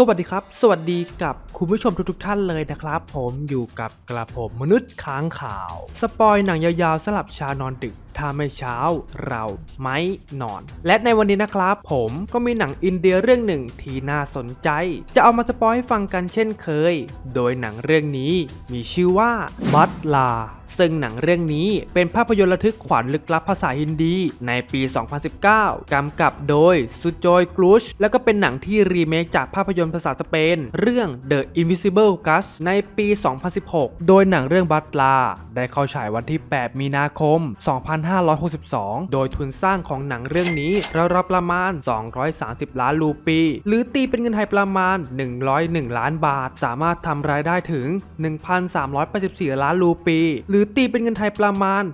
สวัสดีครับ สวัสดีกับคุณผู้ชมทุกๆท่านเลยนะครับ ผมอยู่กับกระผมมนุษย์ค้างข่าว สปอยหนังยาวๆสลับชานอนดึกถ้าไม่เช้าเราไม่นอน และในวันนี้นะครับ ผมก็มีหนังอินเดียเรื่องหนึ่งที่น่าสนใจ จะเอามาสปอยให้ฟังกันเช่นเคย โดยหนังเรื่องนี้มีชื่อว่าบัตลา ซึ่งหนังเรื่องนี้เป็นภาพยนตร์ระทึกขวัญลึกลับภาษาฮินดีในปี 2019 กำกับโดยสุจอยกรูชแล้วก็เป็นหนังที่รีเมคจากภาพยนตร์ภาษาสเปน เรื่อง The Invisible Gus ในปี 2016 โดยหนังเรื่องบัตลา ได้เข้าฉายวันที่ 8 มีนาคม 2562 โดยทุนสร้างของหนังเรื่องนี้ราวๆประมาณ 230 ล้านรูปี หรือตีเป็นเงินไทยประมาณ 101 ล้านบาท สามารถทำรายได้ถึง 1,384 ล้านรูปี หรือตีเป็นเงินไทยประมาณ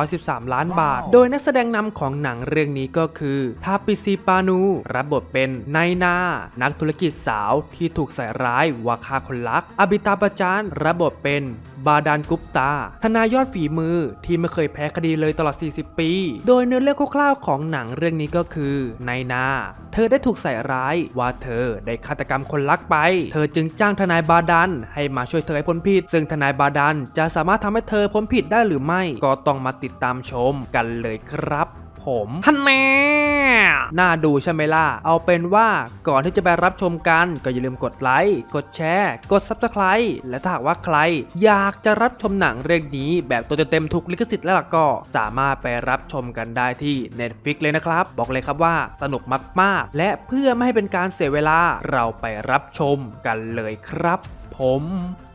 613 ล้านบาท โดยนักแสดงนำของหนังเรื่องนี้ก็คือทาปิซีปานู รับบทเป็นนายนา นักธุรกิจสาวที่ถูกใส่ร้ายว่าฆ่าคนรักอบิตาปจานรับบทเป็น บาดานกุปตา ทนายยอดฝีมือที่ไม่เคยแพ้คดีเลยตลอด 40 ปี โดยเนื้อเรื่องคร่าวๆของหนังเรื่องนี้ก็คือในนา เธอได้ถูกใส่ร้ายว่าเธอได้ฆาตกรรมคนรักไป เธอจึงจ้างทนายบาดันให้มาช่วยเธอให้พ้นผิด ซึ่งทนายบาดันจะสามารถทำให้เธอพ้นผิดได้หรือไม่ ก็ต้องมาติดตามชมกันเลยครับ ผมฮันแน่น่าดูใช่ไหมล่ะ เอาเป็นว่าก่อนที่จะไปรับชมกันก็อย่าลืมกดไลค์กดแชร์กด Subscribe และถ้าหากว่าใคร อยากจะรับชมหนังเรื่องนี้แบบตัวเต็มๆทุกลิขสิทธิ์แล้วล่ะก็สามารถไปรับชมกันได้ที่ Netflix เลยนะครับ บอกเลยครับว่าสนุกมากๆ และเพื่อไม่ให้เป็นการเสียเวลาเราไปรับชมกันเลยครับ ผม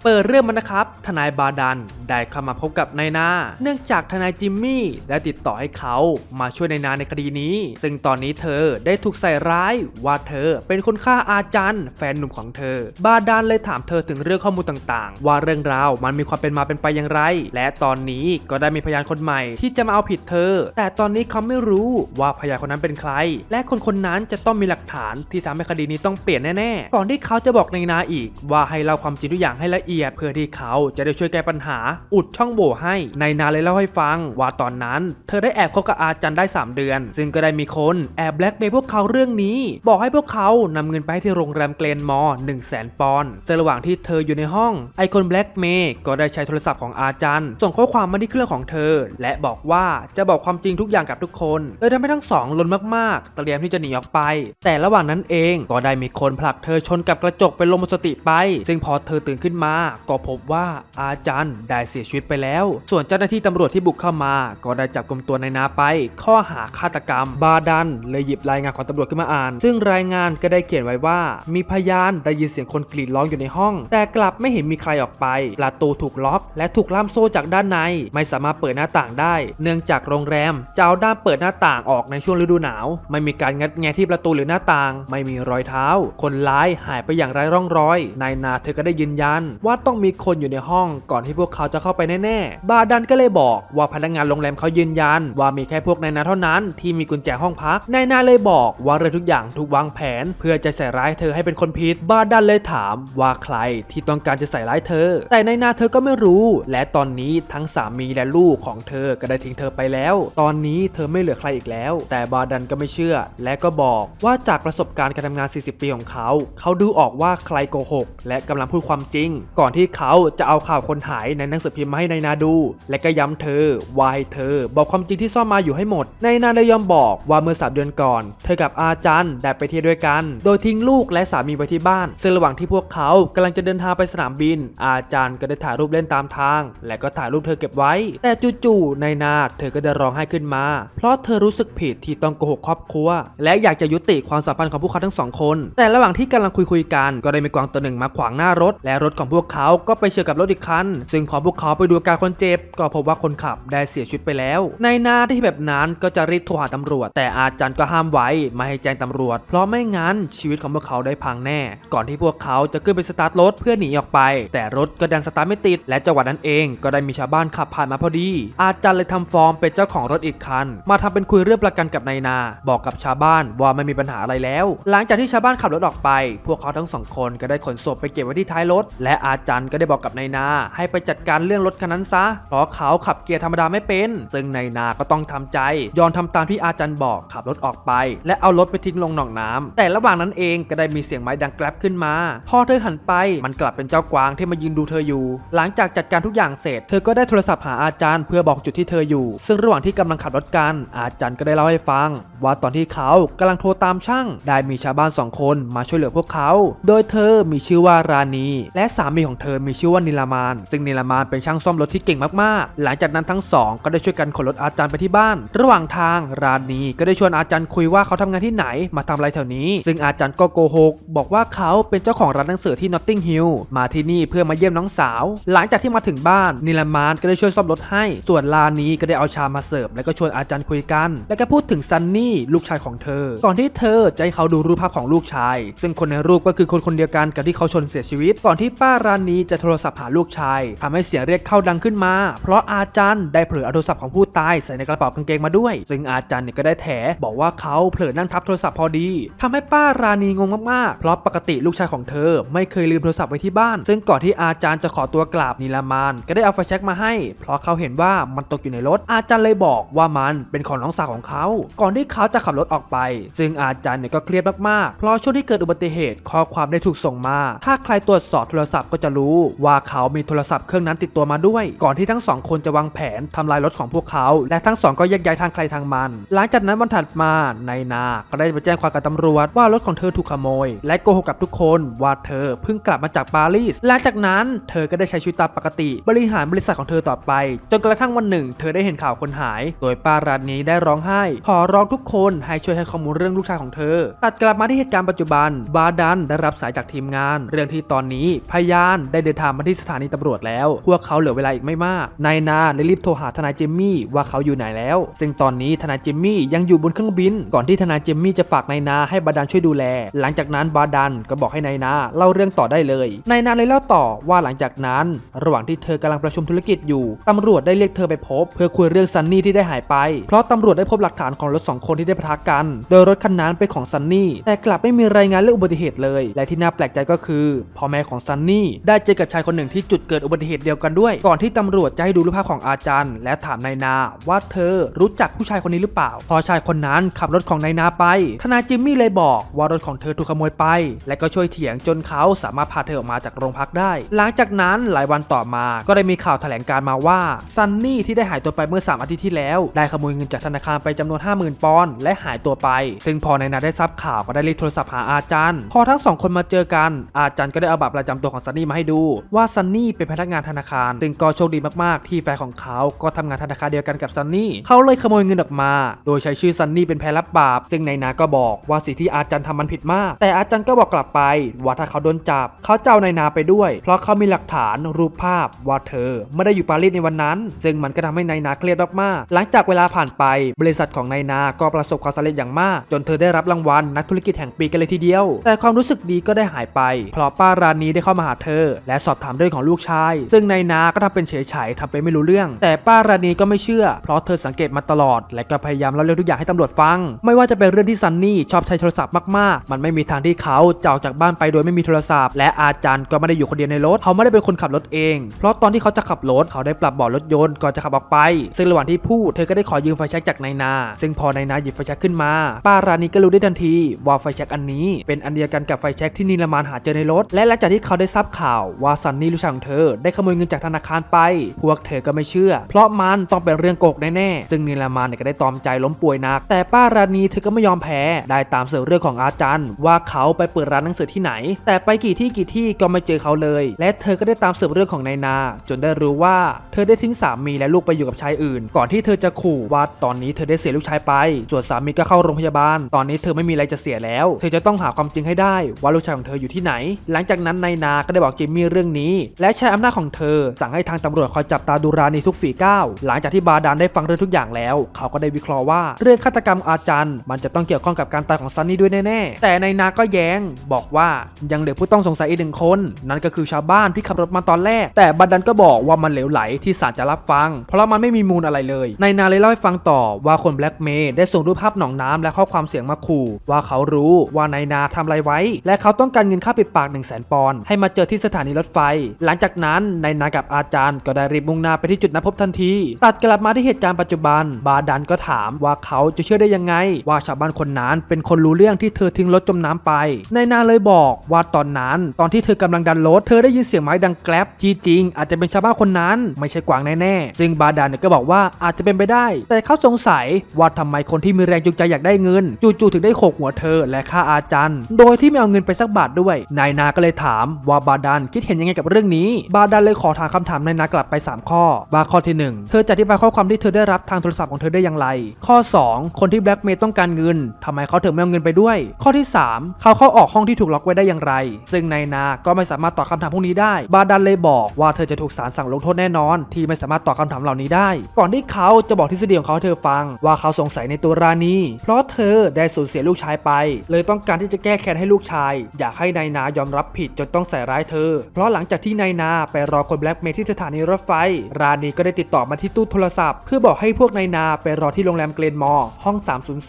เปิดเรื่องมันนะครับ ทนายบาดันได้เข้ามาพบกับนายนา เนื่องจากทนายจิมมี่ได้ติดต่อให้เขามาช่วยนายนาในคดีนี้ ซึ่งตอนนี้เธอได้ถูกใส่ร้ายว่าเธอเป็นคนฆ่าอาจันแฟนหนุ่มของเธอ บาดันเลยถามเธอถึงเรื่องข้อมูลต่างๆ ว่าเรื่องราวมันมีความเป็นมาเป็นไปอย่างไร และตอนนี้ก็ได้มีพยานคนใหม่ที่จะมาเอาผิดเธอ แต่ตอนนี้เขาไม่รู้ว่าพยานคนนั้นเป็นใคร และคนคนนั้นจะต้องมีหลักฐานที่ทำให้คดีนี้ต้องเปลี่ยนแน่ๆ ก่อนที่เขาจะบอกนายนาอีกว่าให้เล่าความจริงทุกอย่างให้ละอียดเพื่อที่เขาจะได้ช่วยแก้ปัญหา อุดช่องโหว่ให้ในนาเลยเล่าให้ฟัง ว่าตอนนั้น เธอได้แอบคบกับอาจันได้ 3 เดือน ซึ่งก็ได้มีคนแอบแบล็กเมย์พวกเขาเรื่องนี้ บอกให้พวกเขานำเงินไปให้ที่โรงแรมเกรนมอร์1 0 0 0 0แสนปอนด์ซึ่งระหว่างที่เธออยู่ในห้อง ไอคนแบล็กเมย์ก็ได้ใช้โทรศัพท์ของอาจันส่งข้อความมาที่เครื่องของเธอ และบอกว่าจะบอกความจริงทุกอย่างกับทุกคนเลยทำให้ทั้งสองลนมากๆเตรียมที่จะหนีออกไป แต่ระหว่างนั้นเองก็ได้มีคนผลักเธอชนกับกระจกเป็นลมหมดสติไป ซึ่งพอเธอตื่นขึ้นมาก็พบว่าอาจันได้เสียชีวิตไปแล้ว ส่วนเจ้าหน้าที่ตำรวจที่บุกเข้ามา ก็ได้จับกลุ่มตัวนายนาไป ข้อหาฆาตกรรม บาดันเลยหยิบรายงานของตำรวจขึ้นมาอ่าน ซึ่งรายงานก็ได้เขียนไว้ว่า มีพยานได้ยินเสียงคนกรีดร้องอยู่ในห้อง แต่กลับไม่เห็นมีใครออกไปประตูถูกล็อก และถูกล่ามโซ่จากด้านใน ไม่สามารถเปิดหน้าต่างได้ เนื่องจากโรงแรมจะเอาด้านเปิดหน้าต่างออกในช่วงฤดูหนาว ไม่มีการงัดแงที่ประตูหรือหน้าต่าง ไม่มีรอยเท้า คนร้ายหายไปอย่างไร้ร่องรอยนายนาเธอก็ได้ยืนยันว่าต้องมีคนอยู่ในห้องก่อนที่พวกเขาจะเข้าไปแน่ๆ บาดันก็เลยบอกว่าพนักงานโรงแรมเขายืนยัน ว่ามีแค่พวกนายนาเท่านั้นที่มีกุญแจห้องพัก นายนาเลยบอกว่าเรื่องทุกอย่างถูกวางแผน เพื่อจะใส่ร้ายเธอให้เป็นคนผิด บาดันเลยถามว่าใครที่ต้องการจะใส่ร้ายเธอ แต่นายนาเธอก็ไม่รู้ และตอนนี้ทั้งสามีและลูกของเธอก็ได้ทิ้งเธอไปแล้ว ตอนนี้เธอไม่เหลือใครอีกแล้ว แต่บาดันก็ไม่เชื่อ และก็บอกว่าจากประสบการณ์การทำงาน 40 ปีของเขา เขาดูออกว่าใครโกหก และกำลังพูดความจริงก่อนที่เขาจะเอาข่าวคนหายในหนังสือพิมพ์มาให้นายนาดู และก็ย้ำเธอว่าให้เธอ บอกความจริงที่ซ่อนมาอยู่ให้หมดนายนาเลยยอมบอกว่าเมื่อสามเดือนก่อน เธอกับอาจันได้ไปเที่ยวด้วยกัน โดยทิ้งลูกและสามีไว้ที่บ้าน ซึ่งระหว่างที่พวกเขากำลังจะเดินทางไปสนามบิน อาจันก็ได้ถ่ายรูปเล่นตามทาง และก็ถ่ายรูปเธอเก็บไว้ แต่จู่ๆนายนาเธอก็ได้ร้องไห้ขึ้นมา เพราะเธอรู้สึกผิดที่ต้องโกหกครอบครัว และอยากจะยุติความสัมพันธ์ของพวกเขาทั้งสองคน แต่ระหว่างที่กำลังคุยคุยๆกัน ก็ได้มีกวางตัวหนึ่งมาขวางหน้ารถ และรถของพวกเขาก็ไปเฉียวกับรถอีกคัน ซึ่งพอพวกเขาไปดูการคนเจ็บ ก็พบว่าคนขับได้เสียชีวิตไปแล้วนายนาที่แบบนั้นก็จะรีบโทรหาตำรวจ แต่อาจารย์ก็ห้ามไว้ไม่ให้แจ้งตำรวจ เพราะไม่งั้นชีวิตของพวกเขาได้พังแน่ ก่อนที่พวกเขาจะขึ้นไปสตาร์ทรถเพื่อหนีออกไป แต่รถก็ดันสตาร์ทไม่ติด และจังหวะนั้นเองก็ได้มีชาวบ้านขับผ่านมาพอดี อาจารย์เลยทำฟอร์มเป็นเจ้าของรถอีกคัน มาทำเป็นคุยเรื่องประกันกับนายนา บอกกับชาวบ้านว่าไม่มีปัญหาอะไรแล้ว หลังจากที่ชาวบ้านขับรถออกไป พวกเขาทั้งสองคนก็ได้ขนศพไปเก็บไว้ที่ท้ายรถ และอาจันก็ได้บอกกับนายนาให้ไปจัดการเรื่องรถคันนั้นซะ เพราะเขาขับเกียร์ธรรมดาไม่เป็น ซึ่งนายนาก็ต้องทำใจ ยอมทำตามที่อาจันบอกขับรถออกไป และเอารถไปทิ้งลงหนองน้ำแต่ระหว่างนั้นเองก็ได้มีเสียงไม้ดังแกลบขึ้นมา พอเธอหันไปมันกลับเป็นเจ้ากวางที่มายืนดูเธออยู่ หลังจากจัดการทุกอย่างเสร็จ เธอก็ได้โทรศัพท์หาอาจารย์เพื่อบอกจุดที่เธออยู่ ซึ่งระหว่างที่กำลังขับรถกัน อาจารย์ก็ได้เล่าให้ฟัง ว่าตอนที่เขากำลังโทรตามช่าง ได้มีชาวบ้านสองคนมาช่วยเหลือพวกเขา โดยเธอมีชื่อว่าราณี และสามีของเธอมีชื่อว่านิลามาน ซึ่งนิลามานเป็นช่างซ่อมรถที่เก่งมากๆ หลังจากนั้นทั้งสองก็ได้ช่วยกันขนรถอาจารย์ไปที่บ้าน ระหว่างทางราณีก็ได้ชวนอาจารย์คุยว่าเขาทำงานที่ไหนมาทำอะไรแถวนี้ ซึ่งอาจารย์ก็โกหกบอกว่าเขาเป็นเจ้าของร้านหนังสือที่นอตติงฮิลมาที่นี่เพื่อมาเยี่ยมน้องสาว หลังจากที่มาถึงบ้านนิลามานก็ได้ช่วยซ่อมรถให้ ส่วนลานีก็ได้เอาชามาเสิร์ฟแล้วก็ชวนอาจารย์คุยกัน แล้วก็พูดถึงซันนี่ลูกชายของเธอ ก่อนที่เธอจะให้เขาดูรูปภาพของลูกชาย ซึ่งคนในรูปก็คือคนคนเดียวกันกับที่เขาชนเสียชีวิต ก่อนที่ป้ารานี้จะโทรศัพท์หาลูกชายทำให้เสียงเรียกเข้าดังขึ้นมา เพราะอาจารย์ได้เผลอเอาโทรศัพท์ของผู้ตายใส่ในกระเป๋ากางเกงมาด้วย ซึ่งอาจารย์เนี่ยก็ได้แถบอกว่าเขาเผลอนั่งทับโทรศัพท์พอดีทำให้ป้ารานีงงมากๆ เพราะปกติลูกชายของเธอ ไม่เคยลืมโทรศัพท์ไว้ที่บ้าน ซึ่งก่อนที่อาจารย์จะขอตัวกลับนิลามานก็ได้เอาไฟแช็กมาให้ เพราะเขาเห็นว่ามันตกอยู่ในรถ อาจารย์เลยบอกว่ามันเป็นของน้องสาวของเขา ก่อนที่เขาจะขับรถออกไป ซึ่งอาจารย์เนี่ยก็เครียดมากๆ เพราะช่วงที่เกิดอุบัติเหตุข้อความได้ถูกส่งมา ถ้าใครตรวจสอบโทรศัพท์ก็จะรู้ว่าเขามีโทรศัพท์เครื่องนั้นติดตัวมาด้วย ก่อนที่ทั้งสองคนจะวางแผนทำลายรถของพวกเขา และทั้งสองก็แยกย้ายทางใครทางมัน หลังจากนั้นวันถัดมา นายนา ก็ได้ไปแจ้งความกับตำรวจว่ารถของเธอถูกขโมย และโกหกกับทุกคนว่าเธอเพิ่งกลับมาจากปารีส หลังจากนั้นเธอก็ได้ใช้ชีวิตตามปกติ บริหารบริษัทของเธอต่อไป จนกระทั่งวันหนึ่ง เธอได้เห็นข่าวคนหาย โดยป้าร้านนี้ได้ร้องไห้ ขอร้องทุกคนให้ช่วยให้ข้อมูลเรื่องลูกชายของเธอ ตัดกลับมาที่เหตุการณ์ปัจจุบัน บาดันได้รับสายจากทีมงาน เรื่องที่ตอนนี้พยานได้เดินทางมาที่สถานีตำรวจแล้ว พวกเขาเหลือเวลาอีกไม่มาก นายนาเลยรีบโทรหาทนายเจมมี่ว่าเขาอยู่ไหนแล้ว ซึ่งตอนนี้ทนายเจมมี่ยังอยู่บนเครื่องบิน ก่อนที่ทนายเจมมี่จะฝากนายนาให้บาดันช่วยดูแล หลังจากนั้นบาดันก็บอกให้นายนาเล่าเรื่องต่อได้เลย นายนาเลยเล่าต่อว่าหลังจากนั้น ระหว่างที่เธอกำลังประชุมธุรกิจอยู่ตำรวจได้เรียกเธอไปพบ เพื่อคุยเรื่องซันนี่ที่ได้หายไป เพราะตำรวจได้พบหลักฐานของรถสองคนที่ได้ปะทะกัน โดยรถคันนั้นเป็นของซันนี่แต่กลับไม่มีรายงานเรื่องอุบัติเหตุเลย และที่น่าแปลกใจก็คือพ่อแม่ของซันนี่ได้เจอกับชายคนหนึ่งที่จุดเกิดอุบัติเหตุเดียวกันด้วย ก่อนที่ตำรวจจะให้ดูรูปภาพของอาจารย์ และถามนายนาว่าเธอรู้จักผู้ชายคนนี้หรือเปล่า พอชายคนนั้นขับรถของนายนาไป ทนายจิมมี่เลยบอกว่ารถของเธอถูกขโมยไป และก็ช่วยเถียงจนเขาสามารถพาเธอออกมาจากโรงพักได้ หลังจากนั้นหลายวันต่อมา ก็ได้มีข่าวแถลงการมาว่าซันนี่ที่ได้หายตัวไปเมื่อ 3 อาทิตย์ที่แล้ว ได้ขโมยเงินจากธนาคารไปจำนวน 50,000 ปอนด์และหายตัวไป ซึ่งพอนายนาได้ทราบข่าวก็ได้รีบโทรศัพท์หาอาจารย์ พอทั้งสองคนมาเจอกัน อาจารย์ก็ได้เอาบัตรประจำตัวของซันนี่มาให้ดูว่าซันนี่เป็นพนักงานธนาคารซึ่งก็โชคดีมากๆ ที่แฟนของเขาก็ทำงานธนาคารเดียวกันกับซันนี่เขาเลยขโมยเงินออกมา โดยใช้ชื่อซันนี่เป็นแพรรับบาปซึ่งนนาก็บอกว่าสิ่งที่อาจารย์ทำมันผิดมาก แต่อาจารย์ก็บอกกลับไป ว่าถ้าเขาโดนจับเขาจะเอานายนาไปด้วย เพราะเขามีหลักฐานรูปภาพว่าเธอไม่ได้อยู่ปารีสในวันนั้น ซึ่งมันก็ทำให้นายนาเครียดมากๆหลังจากเวลาผ่านไป บริษัทของนายนาก็ประสบความสำเร็จอย่างมาก จนเธอได้รับรางวัลนักธุรกิจแห่งปีกันเลยทีเดียว แต่ความรู้สึกดีก็ได้หายไป เพราะป้ารานีได้เข้ามาหาเธอและสอบถามเรื่องของลูกชาย ซึ่งนายนาก็ทำเป็นเฉยๆทำเป็นไม่รู้เรื่อง แต่ป้ารานีก็ไม่เชื่อ เพราะเธอสังเกตมาตลอด และก็พยายามเล่าเรื่องทุกอย่างให้ตำรวจฟัง ไม่ว่าจะเป็นเรื่องที่ซันนี่ชอบใช้โทรศัพท์มากๆ มันไม่มีทางที่เขาจะออกจากบ้านไปโดยไม่มีโทรศัพท์ และอาจารย์ก็ไม่ได้อยู่คนเดียวในรถ เขาไม่ได้เป็นคนขับรถเอง เพราะตอนที่เขาจะขับรถเขาได้ปรับเบาะรถยนต์ก่อนจะขับออกไป ซึ่งระหว่างที่พูดเธอก็ได้ขอยืมไฟแช็กจากนายนา ซึ่งพอนายนาหยิบไฟแช็กขึ้นมา ป้ารานีก็รู้ได้ทันทีว่าไฟแช็กอันนี้ เป็นอันเดียวกันกับไฟแช็กที่นิลมานหาเจอในรถ และหลังจากที่เขาได้ทราบข่าวว่าซันนี่ลูกชายของเธอได้ขโมยเงินจากธนาคารไป พวกเธอก็ไม่เชื่อ เพราะมันต้องเป็นเรื่องโกกแน่ๆ ซึ่งนิลามานเนี่ยก็ได้ตอมใจล้มป่วยหนัก แต่ป้ารานีเธอก็ไม่ยอมแพ้ ได้ตามเสืบเรื่องของอาจารย์ว่าเขาไปเปิดร้านหนังสือที่ไหน แต่ไปกี่ที่กี่ที่ก็ไม่เจอเขาเลย และเธอก็ได้ตามเสืบเรื่องของนายนา จนได้รู้ว่าเธอได้ทิ้งสามีและลูกไปอยู่กับชายอื่น ก่อนที่เธอจะขู่ว่าตอนนี้เธอได้เสียลูกชายไป ส่วนสามีก็เข้าโรงพยาบาล ตอนนี้เธอไม่มีอะไรจะเสียแล้ว เธอจะต้องหาความจริงให้ได้ว่าลูกชายของเธออยู่ที่ไหน หลังจากนั้นนายนาก็ได้บอกจิมมี่เรื่องนี้ และใช้อำนาจของเธอ สั่งให้ทางตำรวจคอยจับตาดูรานีทุกฝีก้าวหลังจากที่บาดานได้ฟังเรื่องทุกอย่างแล้ว เขาก็ได้วิเคราะห์ว่าเรื่องฆาตกรรมอาจารย์ มันจะต้องเกี่ยวข้องกับการตายของซันนี่ด้วยแน่ๆ แต่ในานาก็แย้งบอกว่ายังเหลือผู้ต้องสงสัยอีกหนึ่งคน นั่นก็คือชาวบ้านที่ขับรถมาตอนแรก แต่บาดันก็บอกว่ามันเหลวไหลที่ศาลจะรับฟัง เพราะมันไม่มีมูลอะไรเลยในนาเลยเล่าให้ฟังต่อว่าคนแบล็กเมย์ได้ส่งรูปภาพหนองน้ำและข้อความเสียงมาขู่ว่าเขารู้ว่านายนาทำอะไรไว้ และเขาต้องการเงินค่าปิดปาก1 0 0 0 0แสนปอนด์ให้มาเจอที่สสถานีรถไฟ หลังจากนั้นนายนากับอาจารย์ก็ได้รีบมุ่งหน้าไปที่จุดนัดพบทันที ตัดกลับมาที่เหตุการณ์ปัจจุบัน บาดันก็ถามว่าเขาจะเชื่อได้ยังไง ว่าชาวบ้านคนนั้นเป็นคนรู้เรื่องที่เธอทิ้งรถจมน้ำไปนายนาเลยบอกว่าตอนนั้น ตอนที่เธอกำลังดันรถเธอได้ยินเสียงไม้ดังแกลบที่จริงอาจจะเป็นชาวบ้านคนนั้นไม่ใช่กวางแน่ๆซึ่งบาดันก็บอกว่าอาจจะเป็นไปได้ แต่เขาสงสัยว่าทำไมคนที่มีแรงจูงใจอยากได้เงิน จู่ๆถึงได้โขกหัวเธอและฆ่าอาจารย์ โดยที่ไม่เอาเงินไปสักบาทด้วยนายนาก็เลยถามว่าบาดันคิดเห็นยังไงกับเรื่องนี้ บาดันเลยขอถามคำถามนายนากลับไป 3 ข้อบาข้อที่ 1 เธอจะอธิบายข้อความที่เธอได้รับทางโทรศัพท์ของเธอได้อย่างไร ข้อ 2 คนที่แบล็กเมย์ต้องการเงินทำไมเขาถึงไม่เอาเงินไปด้วย ข้อที่ 3 เขาเข้าออกห้องที่ถูกล็อกไว้ได้อย่างไร ซึ่งนายนาก็ไม่สามารถตอบคำถามพวกนี้ได้ บาดันเลยบอกว่าเธอจะถูกศาลสั่งลงโทษแน่นอน ที่ไม่สามารถตอบคำถามเหล่านี้ได้ ก่อนที่เขาจะบอกทฤษฎีของเขาเธอฟัง ว่าเขาสงสัยในตัวราณีเพราะเธอได้สูญเสียลูกชายไป เลยต้องการที่จะแก้แค้นให้ลูกชาย อยากให้นายนายอมรับผิดจนต้องใส่ร้ายเธอเพราะหลังจากที่นายนาไปรอคนแบล็กเมย์ที่สถานีรถไฟ ราณีก็ได้ติดต่อมาที่ตู้โทรศัพท์ เพื่อบอกให้พวกนายนาไปรอที่โรงแรมเกรนมอร์ห้อง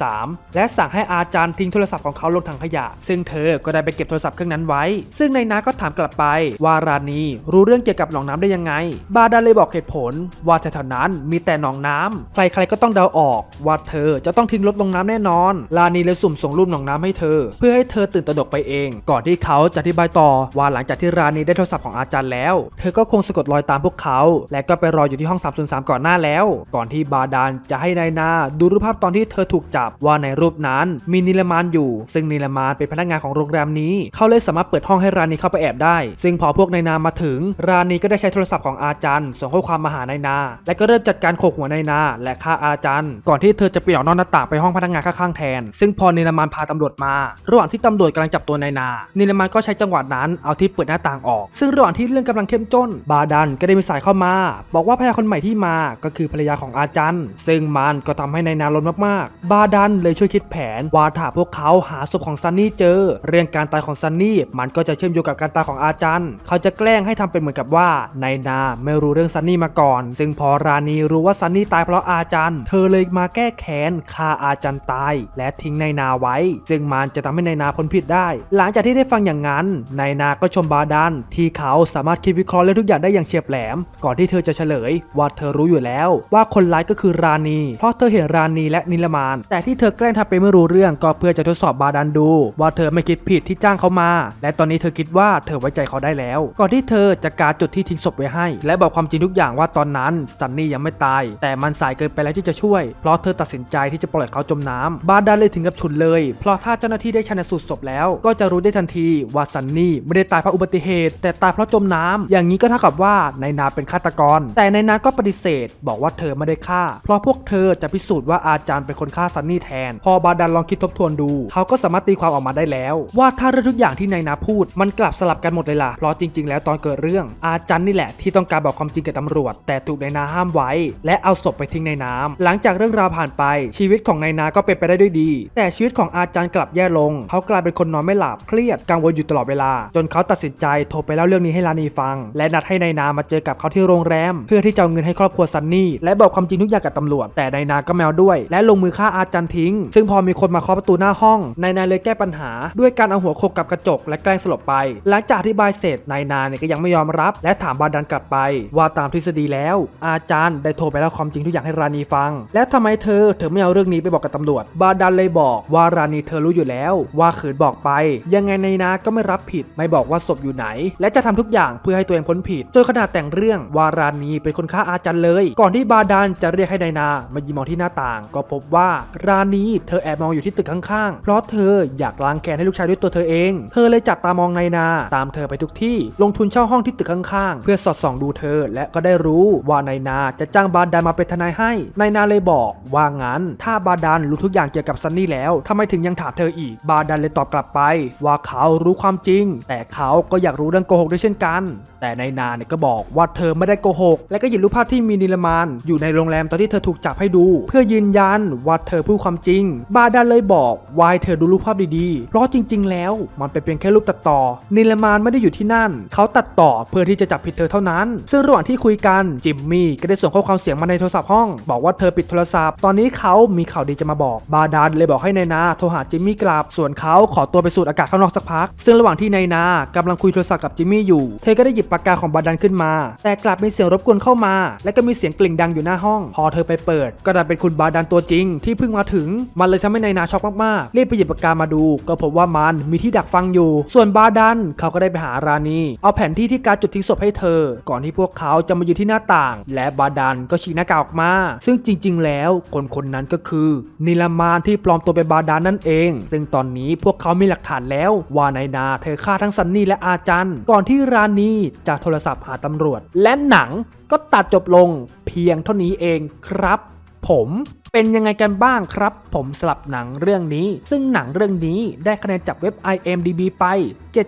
303 และสั่งให้อาจารย์ทิ้งโทรศัพท์ของเขาลงถังขยะ ซึ่งเธอก็ได้ไปเก็บโทรศัพท์เครื่องนั้นไว้ ซึ่งนายนาก็ถามกลับไป ว่าราณีรู้เรื่องเกี่ยวกับหนองน้ำได้ยังไง บาดาเลยบอกเหตุผล ว่าแถวๆนั้นมีแต่หนองน้ำใครๆก็ต้องเดาออก ว่าเธอจะต้องทิ้งรถลงน้ำแน่นอน ราณีเลยสุ่มส่งรูปหนองน้ำให้เธอ เพื่อให้เธอตื่นตระหนกไปเอง ก่อนที่เขาจะอธิบายต่อว่าหลังจากที่ราณีได้โทรศัพท์ของอาจารย์แล้ว เธอก็คงสะกดรอยตามพวกเขา และก็ไปรออยู่ที่ห้อง 303 ก่อนหน้าแล้ว ก่อนที่บาดาลจะให้นายนาดูรูปภาพตอนที่เธอถูกจับว่าในรูปนั้นมีนิลมานอยู่ ซึ่งนิลมานเป็นพนักงานของโรงแรมนี้ เขาเลยสามารถเปิดห้องให้ราณีเข้าไปแอบได้ ซึ่งพอพวกนายนามาถึง ราณีก็ได้ใช้โทรศัพท์ของอาจารย์ส่งข้อความมาหานายนา และก็เริ่มจัดการโขกหัวนายนา และฆ่าอาจารย์ ก่อนที่เธอจะปีนออกนอกหน้าต่างไปห้องพนักงานข้างๆแทน ซึ่งพอนิลมานพาตำรวจมา ระหว่างที่ตำรวจกำลังจับตัวนายนา นิลมานก็ใช้จังหวะนั้นเอาที่เปิดหน้าต่างออก ซึ่งระหว่างที่เรื่องกำลังเข้มข้น บาดันก็ได้มีสายเข้ามา บอกว่าภรรยาคนใหม่ที่มาก็คือภรรยาของอาจารย์ซึ่งมันก็ทำให้นายนาล้นมากๆ บาดันเลยช่วยคิดแผนว่าถ้าพวกเขาหาศพของซันนี่เจอ เรื่องการตายของซันนี่มันก็จะเชื่อมโยงกับการตายของอาจารย์เขาจะแกล้งให้ทำเป็นเหมือนกับว่านายนาไม่รู้เรื่องซันนี่มาก่อน ซึ่งพอราณีรู้ว่าซันนี่ตายเพราะอาจารย์เธอเลยมาแก้แค้นฆ่าอาจารย์ตาย และทิ้งนายนาไว้ ซึ่งมันจะทำให้นายนาพ้นผิดได้ หลังจากที่ได้ฟังอย่างนั้นนายนาก็ชมบาดันที่เขาสามารถคิดวิเคราะห์เรื่องทุกอย่างได้อย่างเฉียบแหลม ก่อนที่เธอจะเฉลย ว่าเธอรู้อยู่แล้ว ว่าคนร้ายก็คือราณี เพราะเธอเห็นราณีและนิลมาน แต่ที่เธอแกล้งทำเป็นไม่รู้เรื่องก็เพื่อจะทดสอบบาดันดู ว่าเธอไม่คิดผิดที่จ้างเขามา และตอนนี้เธอคิดว่าเธอไว้ใจเขาได้แล้ว ก่อนที่เธอจะการจุดที่ทิ้งศพไว้ให้ และบอกความจริงทุกอย่างว่าตอนนั้นซันนี่ยังไม่ตาย แต่มันสายเกินไปแล้วที่จะช่วย เพราะเธอตัดสินใจที่จะปล่อยเขาจมน้ำบาดันเลยถึงกับฉุนเลย เพราะถ้าเจ้าหน้าที่ได้ชันสูตรศพแล้ว ก็จะรู้ได้ทันทีว่าซันนี่ไม่ได้ตายเพราะอุบัติเหตุ แต่ตายเพราะจมน้ำอย่างนี้ก็เท่ากับว่านายนาเป็นฆาตกร แต่นายนาก็ปฏิเสธ บอกว่าเธอไม่ได้ฆ่า เพราะพวกเธอจะพิสูจน์ว่าอาจารย์เป็นคนฆ่าซันนี่แทน พอบาดันลองคิดทบทวนดู เขาก็สามารถตีความออกมาได้แล้ว ว่าถ้าเรื่องทุกอย่างที่นายนาพูด มันกลับสลับกันหมดเลยล่ะเพราะจริง ๆ แล้วตอนเกิดเรื่อง อาจารย์นี่แหละที่ต้องการบอกความจริงกับตำรวจ แต่ถูกนายนาห้ามไว้ และเอาศพไปทิ้งในน้ำหลังจากเรื่องราวผ่านไป ชีวิตของนายนาก็เป็นไปได้ด้วยดี แต่ชีวิตของอาจารย์กลับแย่ลง เขากลายเป็นคนนอนไม่หลับเครียดกังวลอยู่ตลอดเวลา จนเขาตัดสินใจโทรไปเล่าเรื่องนี้ให้ลานีฟัง และนัดให้นายนามาเจอกับเขาที่โรงแรม เพื่อที่จะเอาเงินให้ครอบครัวซันนี่และบอกความจริงทุกอย่างกับตำรวจ แต่นายนาก็แมวด้วย และลงมือฆ่าอาจาร์ทิ้ง ซึ่งพอมีคนมาเคาะประตูหน้าห้องนายนาเลยแก้ปัญหา ด้วยการเอาหัวโขกกับกระจกและแกล้งสลบไป หลังจากอธิบายเสร็จนายนาเนี่ยก็ยังไม่ยอมรับ และถามบาดันกลับไป ว่าตามทฤษฎีแล้ว อาจารย์ได้โทรไปเล่าความจริงทุกอย่างให้ราณีฟัง และทำไมเธอถึงไม่เอาเรื่องนี้ไปบอกกับตำรวจ บาดันเลยบอกว่าราณีเธอรู้อยู่แล้ว ว่าขืนบอกไป ยังไงนายนาก็ไม่รับผิดไม่บอกว่าศพอยู่ไหนและจะทำทุกอย่างเพื่อให้ตัวเองพ้นผิดจนขนาดแต่งเรื่องว่าราณีเป็นคนฆ่าอาจารย์เลย ก่อนที่บาดันจะเรียกให้นายนามายิมองที่หน้าต่าง ก็พบว่าราณีเธอแอบมองอยู่ที่ตึกข้างๆ เพราะเธออยากล้างแค้นให้ลูกชายด้วยตัวเธอเอง เธอเลยจับตามองนายนา ตามเธอไปทุกที่ ลงทุนเช่าห้องที่ตึกข้างๆ เพื่อสอดส่องดูเธอ และก็ได้รู้ว่านายนาจะจ้างบาดันมาเป็นทนายให้นายนาเลยบอกว่างั้น ถ้าบาดันรู้ทุกอย่างเกี่ยวกับซันนี่แล้วทำไมถึงยังถามเธออีก บาดันเลยตอบกลับไป ว่าเขารู้ความจริง แต่เขาก็อยากรู้เรื่องโกหกด้วยเช่นกัน แต่นายนาเนี่ยก็บอกว่าเธอไม่ได้โกหก และก็หยิบรูปภาพที่มีนิลมานอยู่ในโรงแรมตอนที่เธอถูกจับให้ดู เพื่อยืนยันว่าเธอพูดความจริง บาดันเลยบอกว่าให้เธอดูรูปภาพดีๆ เพราะจริง ๆ แล้วมันเป็นเพียงแค่รูปตัดต่อ นิลมานไม่ได้อยู่ที่นั่น เขาตัดต่อเพื่อที่จะจับผิดเธอเท่านั้น ซึ่งระหว่างที่คุยกันจิมมี่ก็ได้ส่งข้อความเสียงมาในโทรศัพท์ห้อง บอกว่าเธอปิดโทรศัพท์ ตอนนี้เขามีข่าวดีจะมาบอก บาดันเลยบอกให้นายนาโทรหาจิมมี่กลับส่วนเขาขอตัวไปสูดอากาศข้างนอกสักพัก ซึ่งระหว่างที่นายนากำลังคุยโทรศัพท์กับจิมมี่อยู่ เธอก็ได้หยิบปากกาของบาดันขึ้นมา แต่กลับมีเสียงรบกวนเข้ามา และก็มีเสียงกลิ่งดังอยู่หน้าห้อง พอเธอไปเปิด ก็ดันเป็นคุณบาดันตัวจริง ที่เพิ่งมาถึง มันเลยทำให้นายนาช็อกมากๆรีบไปหยิบปากกามาดู ก็พบว่ามันมีที่ดักฟังอยู่ ส่วนบาดันเขาก็ได้ไปหารานีเอาแผนที่ที่การจุดทิ้งศพให้เธอ ก่อนที่พวกเขาจะมาอยู่ที่หน้าต่าง และบาดันก็ฉีกหน้ากากออกมา ซึ่งจริง ๆ แล้วคนคนนั้นก็คือนิลามานที่ปลอมตัวเป็นบาดานนั่นเอง ซึ่งตอนนี้พวกเขามีหลักฐานแล้วว่านายนาเธอฆ่าทั้งซันนี่และอาจันก่อนที่รานีจะโทรศัพท์หาตำรวจ และหนังก็ตัดจบลงเพียงเท่านี้เองครับ ผมเป็นยังไงกันบ้างครับ ผมสลับหนังเรื่องนี้ ซึ่งหนังเรื่องนี้ได้คะแนนจากเว็บ IMDB ไป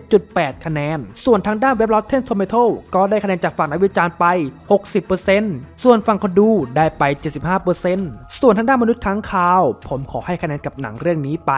7.8 คะแนน ส่วนทางด้านเว็บ Rotten Tomato ก็ได้คะแนนจากฝั่งนักวิจารณ์ไป 60%ส่วนฝั่งคนดูได้ไป 75%ส่วนทางด้านมนุษย์ค้างคาว ผมขอให้คะแนนกับหนังเรื่องนี้ไป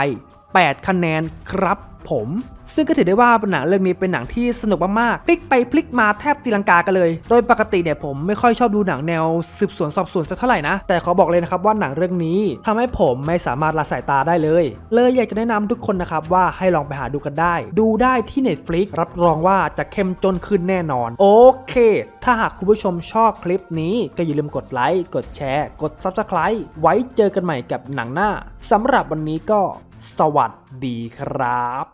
8 คะแนนครับ ผม ซึ่งก็ถือได้ว่าหนังเรื่องนี้เป็นหนังที่สนุกมากๆพลิกไปพลิกมาแทบตีลังกากันเลย โดยปกติเนี่ยผมไม่ค่อยชอบดูหนังแนวสืบสวนสอบสวนสักเท่าไหร่นะ แต่ขอบอกเลยนะครับว่าหนังเรื่องนี้ทำให้ผมไม่สามารถละสายตาได้เลย เลยอยากจะแนะนำทุกคนนะครับว่าให้ลองไปหาดูกันได้ ดูได้ที่ Netflix รับรองว่าจะเข้มจนขึ้นแน่นอน โอเค ถ้าหากคุณผู้ชมชอบคลิปนี้ก็อย่าลืมกดไลค์กดแชร์ กด Subscribe ไว้เจอกันใหม่กับหนังหน้าสำหรับวันนี้ก็สวัสดีครับ